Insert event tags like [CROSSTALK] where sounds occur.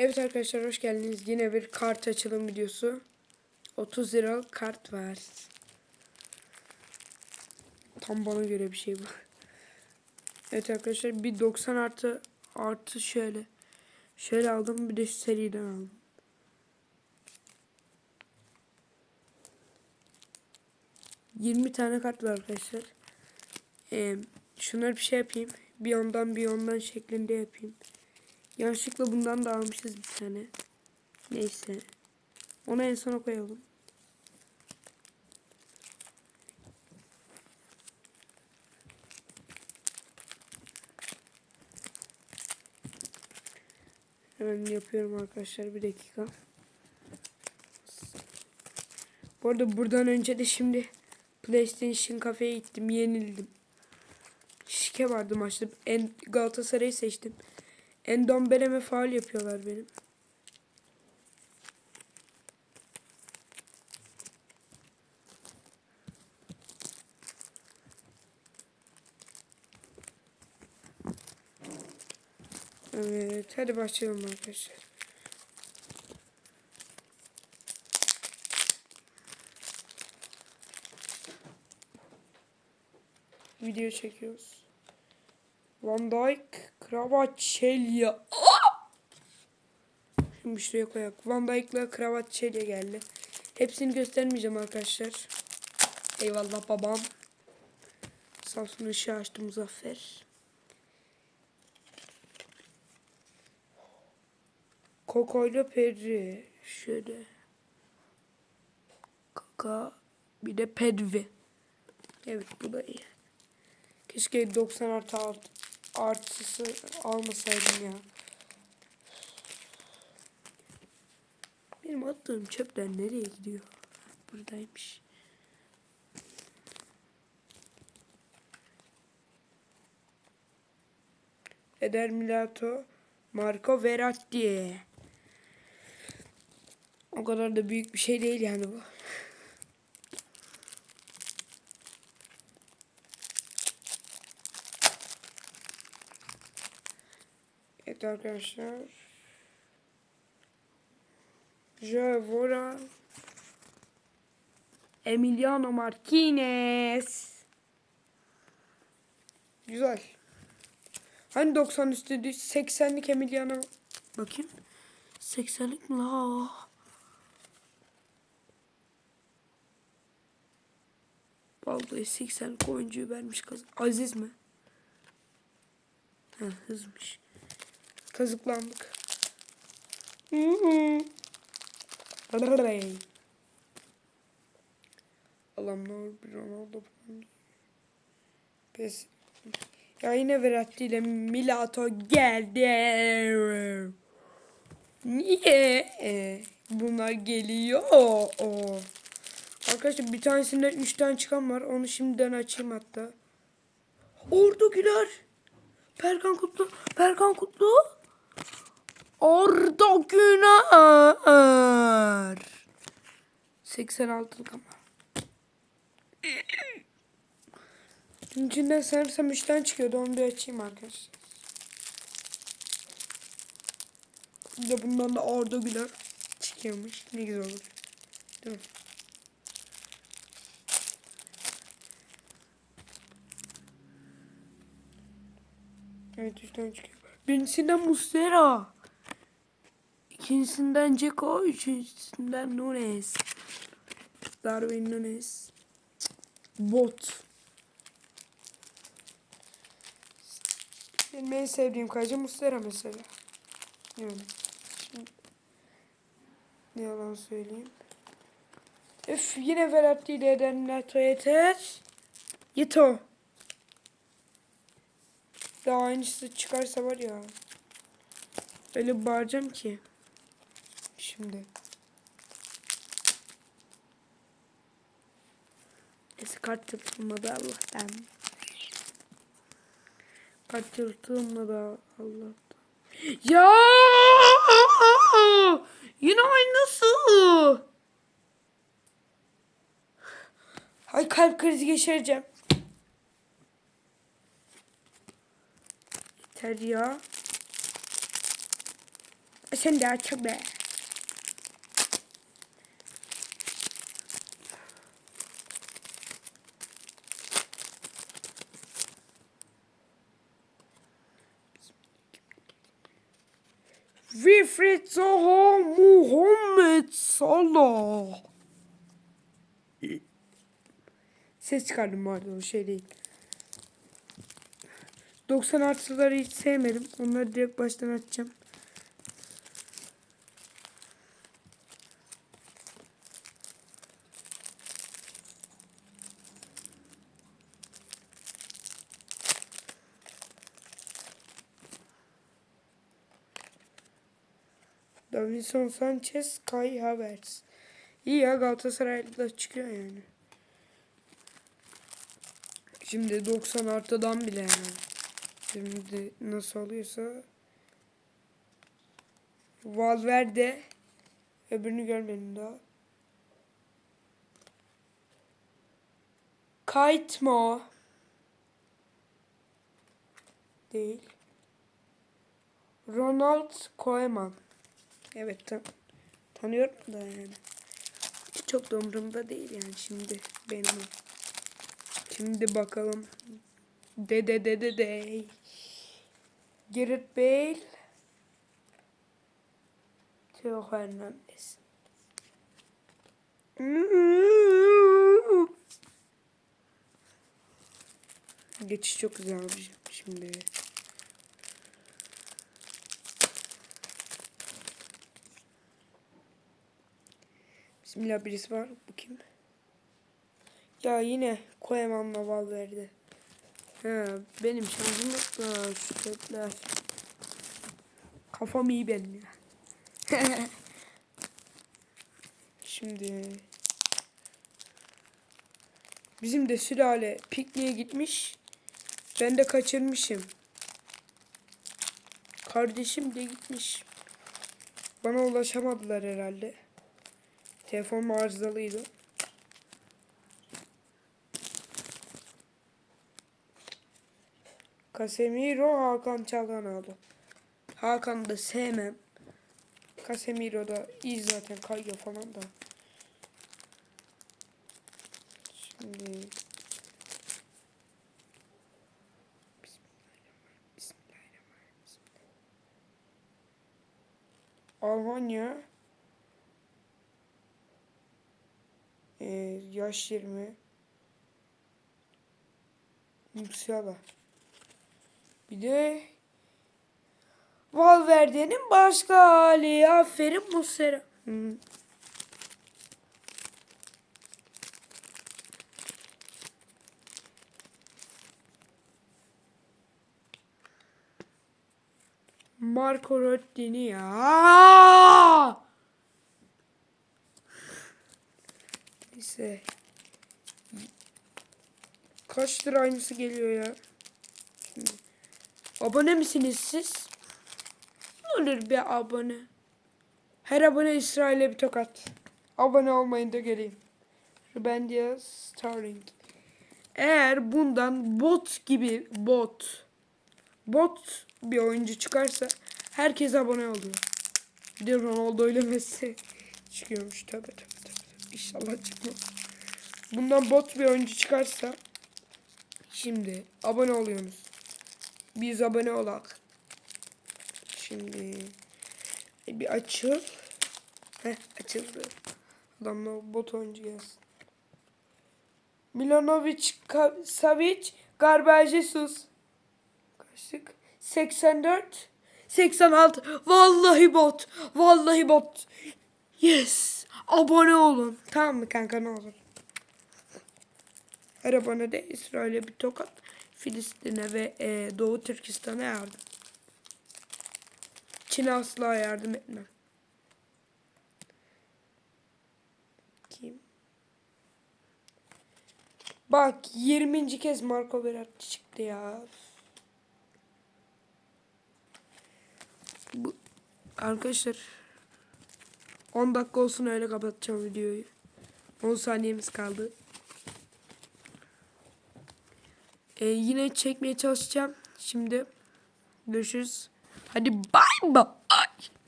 Evet arkadaşlar hoş geldiniz. Yine bir kart açılım videosu. 30 liralık kart var. Tam bana göre bir şey bu. Evet arkadaşlar bir 90 artı artı şöyle. Şöyle aldım bir de seriden aldım. Yirmi tane kart var arkadaşlar. Ee, şunları bir şey yapayım. Bir ondan bir ondan şeklinde yapayım. Yanlışlıkla bundan da almışız bir tane. Neyse. Onu en sona koyalım. Hemen yapıyorum arkadaşlar bir dakika. Bu arada buradan önce de şimdi PlayStation kafeye gittim yenildim. Şike vardı maçta. En Galatasaray'ı seçtim. Endombele'me faal yapıyorlar benim. Evet, hadi başlayalım arkadaşlar. Video çekiyoruz. Van Dijk, Kvaratskhelia. Şimdi şuraya koyak. Van Dijk'la Kvaratskhelia geldi. Hepsini göstermeyeceğim arkadaşlar. Eyvallah babam. Samsun ışığı açtı Muzaffer. Koko'yla Peri. Şöyle. Kaka. Bir de Pedvi. Evet bu da iyi. Keşke 90 artı art, artısı almasaydım ya. Benim attığım çöpler nereye gidiyor? Buradaymış. Eder Milato, Marco Verratti. O kadar da büyük bir şey değil yani bu. Evet arkadaşlar. Javora. Emiliano Martinez. Güzel. Hani 90 üstüydü 80'lik Emiliano. Bakayım. 80'lik mi la? Vallahi 80'lik oyuncuyu vermiş kız. Aziz mi? Ha hızmış. Kazıklandık. Hı hı. Allah'ım ne olur bir Ronaldo. Pes. Ya yine Verratti ile Milato geldi. Niye? Bunlar geliyor. O. Arkadaşlar bir tanesinden 3 tane çıkan var. Onu şimdiden açayım hatta. Ordu Güler. Perkan Kutlu. Perkan Kutlu. Orada Güner. 86'lık ama. İçinden sanırsam 3 tane çıkıyordu. Onu bir açayım arkadaşlar. De bundan da Arda Güler çıkıyormuş. Ne güzel olur. Değil mi? Evet 3 tane çıkıyor. Birincisinden Mustera. İkincisinden Ceko. Üçüncüsünden Nunes. Darwin Nunes. Bot. Benim en sevdiğim kaleci Mustera mesela. Yani. Şimdi, ne yalan söyleyeyim. Öf yine Verratti ile edenler yeter. Yeto. Daha aynısı çıkarsa var ya. Öyle bağıracağım ki. Şimdi. Neyse kart yırtılmadı Allah'tan. Kart yırtılmadı Allah'tan. Ya! Yine aynısı. Ay kalp krizi geçireceğim. Yeter ya. Sen de aç be. Wilfried Zaha Muhammed Salah. Ses çıkardım o şey değil. 90 artıları hiç sevmedim. Onları direkt baştan açacağım. Davinson Sanchez, Kai Havertz. İyi ya Galatasaray'da çıkıyor yani. Şimdi 90 artıdan bile yani. Şimdi nasıl oluyorsa Valverde öbürünü görmedim daha. Kaytmo değil. Ronald Koeman. Evet tan tanıyorum da yani. Çok da umurumda değil yani şimdi benim. Şimdi bakalım. De de de de de. Gareth Bale. Theo Hernandez. Geçiş çok güzel olacak şimdi. Bismillah birisi var. Bu kim? Ya yine koyamamla val Ha, benim şansım yok da şu tepler. Kafam iyi benim ya. [LAUGHS] Şimdi bizim de sülale pikniğe gitmiş. Ben de kaçırmışım. Kardeşim de gitmiş. Bana ulaşamadılar herhalde. Telefon arızalıydı. Casemiro Hakan Çalhanoğlu. Hakan da sevmem. Casemiro da iyi zaten kayıyor falan da. Şimdi Almanya ee, yaş 20 Musiala bir de Valverde'nin başka hali. Aferin Muslera. Marco Rottini ya. Neyse. Kaç lira aynısı geliyor ya? Abone misiniz siz? Ne olur bir abone. Her abone İsrail'e bir tokat. Abone olmayın da geleyim. Rubendia Starring. Eğer bundan bot gibi bot bot bir oyuncu çıkarsa herkes abone oluyor. Bir de Ronaldo ile Messi [LAUGHS] çıkıyormuş. Tabii tabii tabii. İnşallah çıkmaz. Bundan bot bir oyuncu çıkarsa şimdi abone oluyorsunuz. Biz abone olak. Şimdi bir açıl. Heh açıldı. Adamla bot oyuncu gelsin. Milanovic, Savic, Garba Jesus. Kaçtık? 84, 86. Vallahi bot. Vallahi bot. Yes. Abone olun. Tamam mı kanka ne olur. Her abone de İsrail'e bir tokat. Filistin'e ve e, Doğu Türkistan'a yardım. Çin'e asla yardım etmem. Kim? Bak 20. kez Marco Verratti çıktı ya. Bu, arkadaşlar 10 dakika olsun öyle kapatacağım videoyu. 10 saniyemiz kaldı. Ee, yine çekmeye çalışacağım. Şimdi görüşürüz. Hadi bay bay.